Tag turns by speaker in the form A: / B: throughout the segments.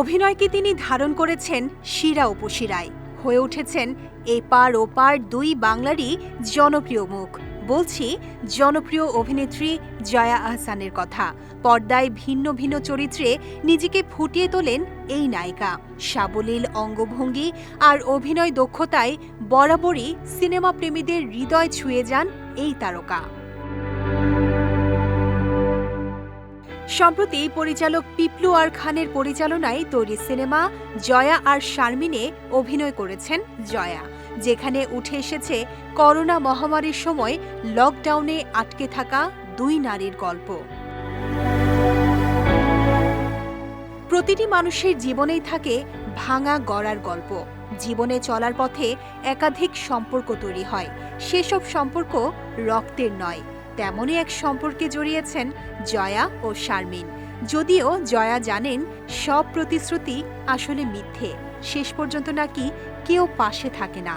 A: অভিনয়কে তিনি ধারণ করেছেন শিরা উপশিরায়। হয়ে উঠেছেন এপার ওপার দুই বাংলারই জনপ্রিয় মুখ। বলছি, জনপ্রিয় অভিনেত্রী জয়া আহসানের কথা। পর্দায় ভিন্ন ভিন্ন চরিত্রে নিজেকে ফুটিয়ে তোলেন এই নায়িকা। সাবলীল অঙ্গভঙ্গি আর অভিনয় দক্ষতায় বরাবরই সিনেমা প্রেমীদের হৃদয় ছুঁয়ে যান এই তারকা। সম্প্রতি পরিচালক পিপলু আর খানের পরিচালনায় তৈরি সিনেমা জয়া আর শারমিনে অভিনয় করেছেন জয়া, যেখানে উঠে এসেছে করোনা মহামারীর সময় লকডাউনে আটকে থাকা দুই নারীর গল্প। প্রতিটি মানুষের জীবনেই থাকে ভাঙা গড়ার গল্প। জীবনে চলার পথে একাধিক সম্পর্ক তৈরি হয়। সেসব সম্পর্ক রক্তের নয়। তেমনই এক সম্পর্কে জড়িয়েছেন জয়া ও শারমিন। যদিও জয়া জানেন সব প্রতিশ্রুতি আসলে মিথ্যে, শেষ পর্যন্ত নাকি কেউ পাশে থাকে না।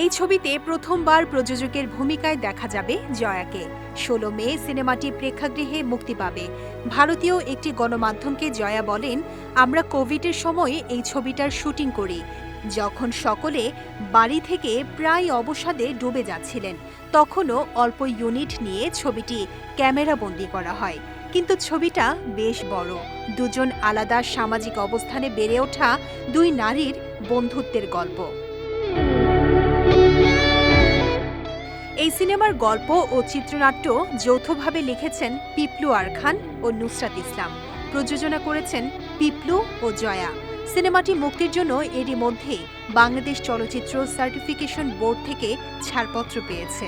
A: এই ছবিতে প্রথমবার প্রযোজকের ভূমিকায় দেখা যাবে জয়াকে। ষোলো মে সিনেমাটি প্রেক্ষাগৃহে মুক্তি পাবে। ভারতীয় একটি গণমাধ্যমকে জয়া বলেন, আমরা কোভিডের সময় এই ছবিটার শুটিং করি যখন সকলে বাড়ি থেকে প্রায় অবসাদে ডুবে যাচ্ছিলেন, তখনও অল্প ইউনিট নিয়ে ছবিটি ক্যামেরাবন্দি করা হয়। কিন্তু ছবিটা বেশ বড়। দুজন আলাদা সামাজিক অবস্থানে বেড়ে ওঠা দুই নারীর বন্ধুত্বের গল্প। এই সিনেমার গল্প ও চিত্রনাট্য যৌথভাবে লিখেছেন পিপলু আর খান ও নুসরাত ইসলাম। প্রযোজনা করেছেন পিপলু ও জয়া। সিনেমাটি মুক্তির জন্য এরই মধ্যেই বাংলাদেশ চলচ্চিত্র সার্টিফিকেশন বোর্ড থেকে ছাড়পত্র পেয়েছে।